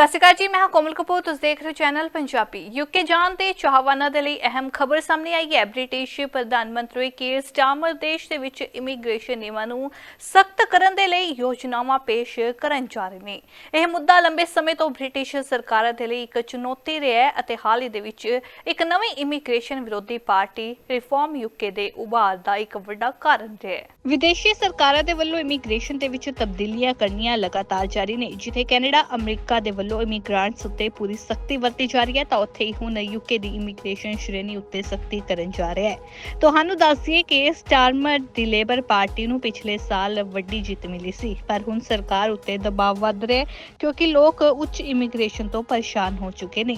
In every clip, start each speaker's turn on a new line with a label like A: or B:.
A: ਸਤਿ ਸ਼੍ਰੀ ਅਕਾਲ ਜੀ, ਮੈਂ ਹਾਂ ਕੋਮਲ ਕਪੂਰ, ਤੁਸੀਂ ਦੇਖ ਰਹੇ ਹੋ ਚੈਨਲ ਪੰਜਾਬੀ। ਯੂਕੇ ਜਾਣ ਦੇ ਚਾਹਵਾਨਾਂ ਦੇ ਲਈ ਅਹਿਮ ਖਬਰ ਸਾਹਮਣੇ ਆਈ ਹੈ। ਬ੍ਰਿਟਿਸ਼ ਪ੍ਰਧਾਨ ਮੰਤਰੀ ਕੀਰ ਸਟਾਰਮਰ ਦੇਸ਼ ਦੇ ਵਿੱਚ ਇਮੀਗ੍ਰੇਸ਼ਨ ਨਿਯਮਾਂ ਨੂੰ ਸਖਤ ਕਰਨ ਦੇ ਲਈ ਯੋਜਨਾਵਾਂ ਪੇਸ਼ ਕਰਨ ਜਾ ਰਹੇ ਨੇ। ਇਹ ਮੁੱਦਾ ਲੰਬੇ ਸਮੇਂ ਤੋਂ ਬ੍ਰਿਟਿਸ਼ ਸਰਕਾਰਾਂ ਦੇ ਲਈ ਇੱਕ ਚੁਣੌਤੀ ਰਿਹਾ ਹੈ ਅਤੇ ਹਾਲ ਹੀ ਦੇ ਵਿੱਚ ਇੱਕ ਨਵੀਂ ਇਮੀਗ੍ਰੇਸ਼ਨ ਵਿਰੋਧੀ ਪਾਰਟੀ ਰਿਫਾਰਮ ਯੂਕੇ ਦੇ ਉਭਾਰ ਦਾ ਇੱਕ ਵੱਡਾ ਕਾਰਨ ਰਿਹਾ ਹੈ। ਵਿਦੇਸ਼ੀ ਸਰਕਾਰਾਂ ਦੇ ਵੱਲੋਂ ਇਮੀਗ੍ਰੇਸ਼ਨ ਦੇ ਵਿੱਚ ਤਬਦੀਲੀਆਂ ਕਰਨੀਆਂ ਲਗਾਤਾਰ ਜਾਰੀ ਨੇ, ਜਿੱਥੇ ਕੈਨੇਡਾ, ਅਮਰੀਕਾ ਦੇ ਵੱਲੋਂ ਇਮੀਗ੍ਰੈਂਟਸ ਉੱਤੇ ਪੂਰੀ ਸਖਤੀ ਵਰਤੀ ਜਾ ਰਹੀ ਹੈ, ਤਾਂ ਉੱਥੇ ਹੀ ਹੁਣ ਯੂਕੇ ਦੀ ਇਮੀਗ੍ਰੇਸ਼ਨ ਸ਼੍ਰੇਣੀ ਉੱਤੇ ਸਖਤੀ ਕਰਨ ਜਾ ਰਿਹਾ ਹੈ। ਤੁਹਾਨੂੰ ਦੱਸ ਦਈਏ ਕਿ ਸਟਾਰਮਰ ਦੀ ਲੇਬਰ ਪਾਰਟੀ ਨੂੰ ਪਿਛਲੇ ਸਾਲ ਵੱਡੀ ਜਿੱਤ ਮਿਲੀ ਸੀ, ਪਰ ਹੁਣ ਸਰਕਾਰ ਉੱਤੇ ਦਬਾਅ ਵੱਧ ਰਿਹਾ ਕਿਉਂਕਿ ਲੋਕ ਉੱਚ ਇਮੀਗ੍ਰੇਸ਼ਨ ਤੋਂ ਪਰੇਸ਼ਾਨ ਹੋ ਚੁੱਕੇ ਨੇ।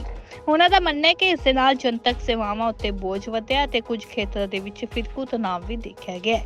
A: ਉਹਨਾਂ ਦਾ ਮੰਨਣਾ ਹੈ ਕਿ ਇਸ ਦੇ ਨਾਲ ਜਨਤਕ ਸੇਵਾਵਾਂ ਉੱਤੇ ਬੋਝ ਵਧਿਆ ਅਤੇ ਕੁਝ ਖੇਤਰਾਂ ਦੇ ਵਿੱਚ ਫਿਰਕੂ ਤਣਾਅ ਵੀ ਦੇਖਿਆ ਗਿਆ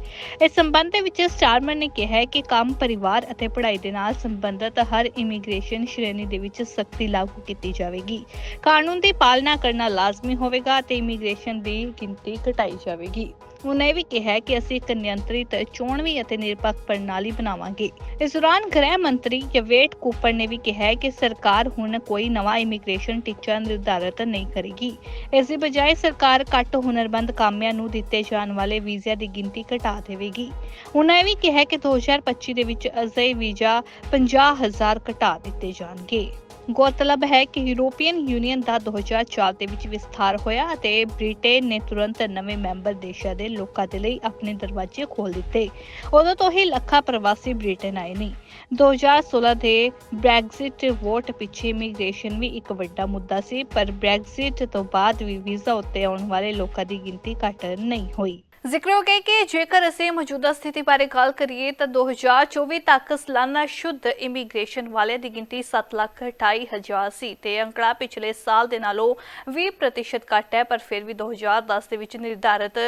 A: ਇਸ ਸੰਬੰਧ ਦੇ ਵਿੱਚ ਸਟਾਰਮਰ ਨੇ ਕਿਹਾ ਹੈ ਕਿ ਕੰਮ ਪਰਿਵਾਰ ਅਤੇ ਪੜ੍ਹਾਈ ਦੇ ਨਾਲ ਸੰਬੰਧਿਤ ਹਰ ਇਮੀਗ੍ਰੇਸ਼ਨ ਸ਼੍ਰੇਣੀ ਦੇ ਵਿੱਚ ਸਖਤੀ ਲਾਗੂ ਕੀਤੀ ਜਾਵੇਗੀ। ਕਾਨੂੰਨ ਦੀ ਪਾਲਣਾ ਕਰਨਾ ਲਾਜ਼ਮੀ ਹੋਵੇਗਾ ਅਤੇ ਇਮੀਗ੍ਰੇਸ਼ਨ ਦੀ ਗਿਣਤੀ ਘਟਾਈ ਜਾਵੇਗੀ। ਉਹਨੇ ਵੀ ਕਿਹਾ ਕਿ ਅਸੀਂ ਇੱਕ ਨਿਯੰਤਰਿਤ, ਚੋਣਵੀ ਅਤੇ ਨਿਰਪੱਖ ਪ੍ਰਣਾਲੀ ਬਣਾਵਾਂਗੇ। ਇਸ ਦੌਰਾਨ ਗ੍ਰਹਿ ਮੰਤਰੀ ਯਵੇਟ ਕੂਪਰ ਨੇ ਵੀ ਕਿਹਾ ਕਿ ਸਰਕਾਰ ਹੁਣ ਕੋਈ ਨਵਾਂ ਇਮੀਗ੍ਰੇਸ਼ਨ ਟੀਚਾ ਨਿਰਧਾਰਤ ਨਹੀਂ ਕਰੇਗੀ। ਇਸ ਦੀ ਬਜਾਏ ਸਰਕਾਰ ਘੱਟ ਹੁਨਰਬੰਦ ਕਾਮਿਆਂ ਨੂੰ ਦਿੱਤੇ ਜਾਣ ਵਾਲੇ ਵੀਜ਼ਿਆਂ ਦੀ ਗਿਣਤੀ ਘਟਾ ਦੇਵੇਗੀ। ਉਹਨਾਂ ਇਹ ਵੀ ਕਿਹਾ ਕਿ 2025 ਦੇ ਵਿੱਚ ਅਜਿਹੇ ਵੀਜ਼ਾ 50000 ਘਟਾ ਦਿੱਤੇ ਜਾਣਗੇ। ਗੌਰਤਲਬ ਹੈ ਕਿ ਯੂਰੋਪੀਅਨ ਯੂਨੀਅਨ ਦਾ 2004 ਦੇ ਵਿੱਚ ਵਿਸਥਾਰ ਹੋਇਆ ਅਤੇ ਬ੍ਰਿਟੇਨ ਨੇ ਤੁਰੰਤ ਨਵੇਂ ਮੈਂਬਰ ਦੇਸ਼ਾਂ ਦੇ ਲੋਕਾਂ ਦੇ ਲਈ ਆਪਣੇ ਦਰਵਾਜ਼ੇ ਖੋਲ੍ਹ ਦਿੱਤੇ। ਉਦੋਂ ਤੋਂ ਹੀ ਲੱਖਾਂ ਪ੍ਰਵਾਸੀ ਬ੍ਰਿਟੇਨ ਆਏ ਨੇ। 2016 ਦੇ ਬ੍ਰੈਗਜ਼ਿਟ ਵੋਟ ਪਿੱਛੇ ਇਮੀਗ੍ਰੇਸ਼ਨ ਵੀ ਇੱਕ ਵੱਡਾ ਮੁੱਦਾ ਸੀ, ਪਰ ਬ੍ਰੈਗਜ਼ਿਟ ਤੋਂ ਬਾਅਦ ਵੀ ਵੀਜ਼ਾ ਉੱਤੇ ਆਉਣ ਵਾਲੇ ਲੋਕਾਂ ਦੀ ਗਿਣਤੀ ਘੱਟ ਨਹੀਂ ਹੋਈ। ਜ਼ਿਕਰਯੋਗ ਹੋ ਕਿ ਜੇਕਰ ਅਸੀਂ ਮੌਜੂਦਾ ਸਥਿਤੀ ਬਾਰੇ ਗੱਲ ਕਰੀਏ ਤਾਂ 2024 ਤੱਕ ਸਾਲਾਨਾ ਸ਼ੁੱਧ ਇਮੀਗ੍ਰੇਸ਼ਨ ਵਾਲਿਆਂ ਦੀ ਗਿਣਤੀ 7,28,000 ਸੀ ਤੇ ਅੰਕੜਾ ਪਿਛਲੇ ਸਾਲ ਦੇ ਨਾਲੋਂ 20% ਘੱਟ ਹੈ ਪਰ ਫਿਰ ਵੀ 2010 ਦੇ ਵਿੱਚ ਨਿਰਧਾਰਤ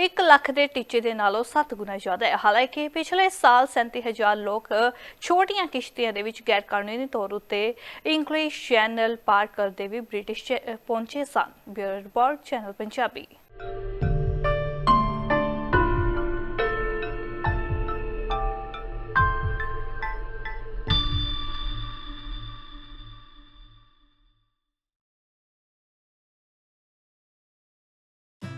A: 1 ਲੱਖ ਦੇ ਟੀਚੇ ਦੇ ਨਾਲੋਂ 7 ਗੁਣਾ ਜ਼ਿਆਦਾ ਹੈ। ਹਾਲਾਂਕਿ ਪਿਛਲੇ ਸਾਲ 37000 ਲੋਕ ਛੋਟੀਆਂ ਕਿਸ਼ਤੀਆਂ ਦੇ ਵਿੱਚ ਗੈਰ ਕਾਨੂੰਨੀ ਤੌਰ ਉੱਤੇ ਇੰਗਲਿਸ਼ ਚੈਨਲ ਪਾਰ ਕਰਦੇ ਵੀ ਬ੍ਰਿਟਿਸ਼ ਪਹੁੰਚੇ ਸਨ। Bureau report channel Punjabi.